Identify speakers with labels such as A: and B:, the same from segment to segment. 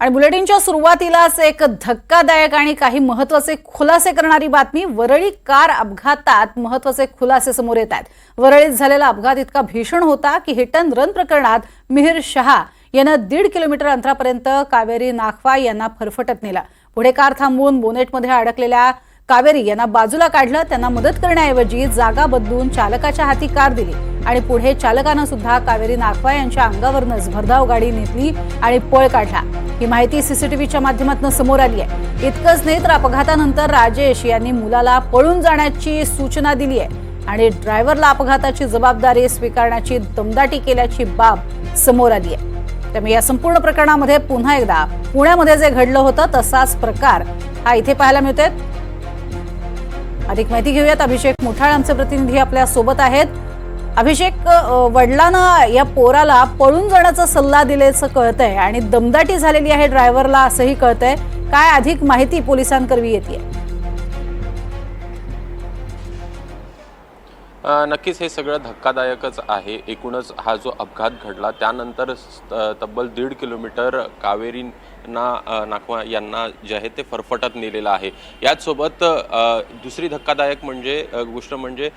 A: आणि बुलेटिनच्या सुरुवातीलाच एक धक्कादायक आणि काही महत्त्वाचे खुलासे करणारी बातमी वरळी कार अपघातात महत्त्वाचे खुलासे समोर येत आहेत. वरळीत झालेला अपघात इतका भीषण होता की हिट अँड रन प्रकरणात मिहिर शहा यानं दीड किलोमीटर अंतरापर्यंत कावेरी नाखवा यांना फरफटत नेला. पुढे कार थांबवून बोनेटमध्ये अडकलेल्या कावेरी यांना बाजूला काढलं. त्यांना मदत करण्याऐवजी जागा बदलून चालकाच्या हाती कार दिली आणि पुढे चालकानं सुद्धा कावेरी नागवा यांच्या अंगावरनच भरधाव गाडी नेतली आणि पळ काढला. ही माहिती सीसीटीव्हीच्या माध्यमातून समोर आली आहे. इतकंच नाही तर अपघातानंतर राजेश यांनी मुलाला पळून जाण्याची सूचना दिली आहे आणि ड्रायव्हरला अपघाताची जबाबदारी स्वीकारण्याची दमदाटी केल्याची बाब समोर आली आहे. त्यामुळे या संपूर्ण प्रकरणामध्ये पुन्हा एकदा पुण्यामध्ये जे घडलं होतं तसाच प्रकार हा इथे पाहायला मिळतोय. अधिक माहिती घेऊयात. अभिषेक मुठाळ आमचे प्रतिनिधी आपल्यासोबत आहेत. अभिषेक वडिलांना या पोराला पळून जाण्याचा सल्ला दिल्याचं कळतंय आणि दमदाटी झालेली आहे ड्रायव्हरला असंही कळतंय. काय अधिक माहिती पोलिसांकरवी येते.
B: नक्कीच हे सगळं धक्कादायकच आहे. एकूणच हा जो अपघात घडला त्यानंतर तब्बल दीड किलोमीटर कावेरी अ, नाकवा यांना जे आहे ते फरफटत नेलेलं आहे. याचसोबत दुसरी धक्कादायक म्हणजे गोष्ट म्हणजे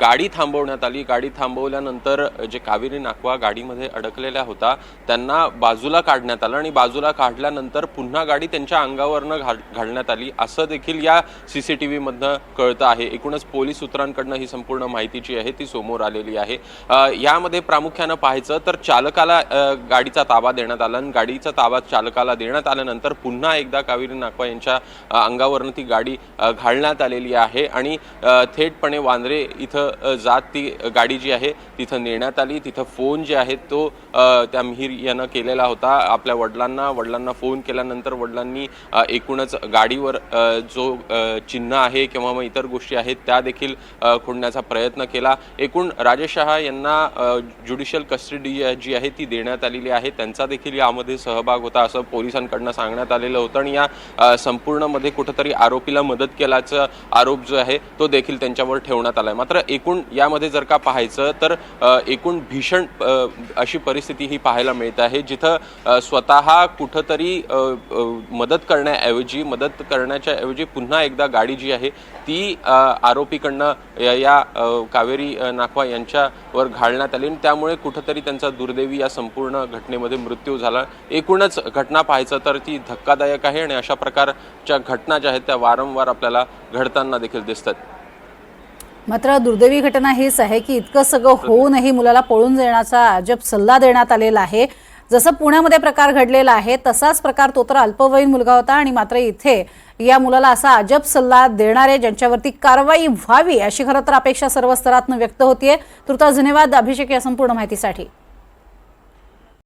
B: गाडी थांबवण्यात आली. गाडी थांबवल्यानंतर जे कावेरी नाकवा गाडीमध्ये अडकलेल्या होता त्यांना बाजूला काढण्यात आलं आणि बाजूला काढल्यानंतर पुन्हा गाडी त्यांच्या अंगावरनं घाल घालण्यात आली. असं देखील या सी सी टी व्हीमधनं कळतं आहे. एकूणच पोलीस सूत्रांकडनं ही संपूर्ण माहिती जी आहे ती समोर आलेली आहे. यामध्ये प्रामुख्यानं पाहायचं तर चालकाला गाडीचा ताबा देण्यात आला आणि गाडीचा ताबा चालकाला देण्यात आल्यानंतर पुन्हा एकदा कावेरी नाकवा यांच्या अंगावरनं ती गाडी घालण्यात आलेली आहे. आणि थेटपणे वांद्रे इथं जात ती गाडी जी आहे तिथं नेण्यात आली. तिथं फोन जे आहे तो त्या मिहीर यानं केलेला होता. आपल्या वडिलांना वडिलांना फोन केल्यानंतर वडिलांनी एकूणच गाडीवर जो चिन्ह आहे किंवा मग इतर गोष्टी आहेत त्या देखील खोडण्याचा प्रयत्न केला. एकूण राजेश शहा यांना ज्युडिशियल कस्टडी जी आहे ती देण्यात आलेली आहे. त्यांचा देखील यामध्ये सहभाग होता असं पोलिसांकडनं सांगण्यात आलेलं होतं आणि या संपूर्णमध्ये कुठंतरी आरोपीला मदत केल्याचा आरोप जो आहे तो देखील त्यांच्यावर ठेवण्यात आला आहे मात्र एकूण यामध्ये जर का पाहायचं तर एकूण भीषण अशी परिस्थिती ही पाहायला मिळत आहे जिथं स्वतः कुठंतरी मदत करण्याऐवजी मदत करण्याच्या ऐवजी पुन्हा एकदा गाडी जी आहे ती आरोपीकडनं या- कावेरी नाखवा यांच्यावर घालण्यात आली आणि त्यामुळे कुठंतरी त्यांचा दुर्दैवी या संपूर्ण घटनेमध्ये मृत्यू झाला. एकूणच घटना घटना पाहायचं तर ती धक्कादायक आहे आणि अशा प्रकारच्या घटना ज्या आहेत त्या वारंवार आपल्याला घडताना देखील दिसतात.
A: मात्र दुर्दैवी घटना हीच आहे की इतकं सगळं होऊनही मुलाला पळून जाण्याचा अजब सल्ला देण्यात आलेला आहे. जसं पुण्यामध्ये प्रकार घडलेला आहे तसाच प्रकार तो तर अल्पवयीन मुलगा होता आणि मात्र इथे या मुलाला असा अजब सल्ला देणारे ज्यांच्यावरती कारवाई व्हावी अशी खरं तर अपेक्षा सर्व स्तरातून व्यक्त होतीये. तुर्तास धन्यवाद अभिषेक या संपूर्ण माहितीसाठी.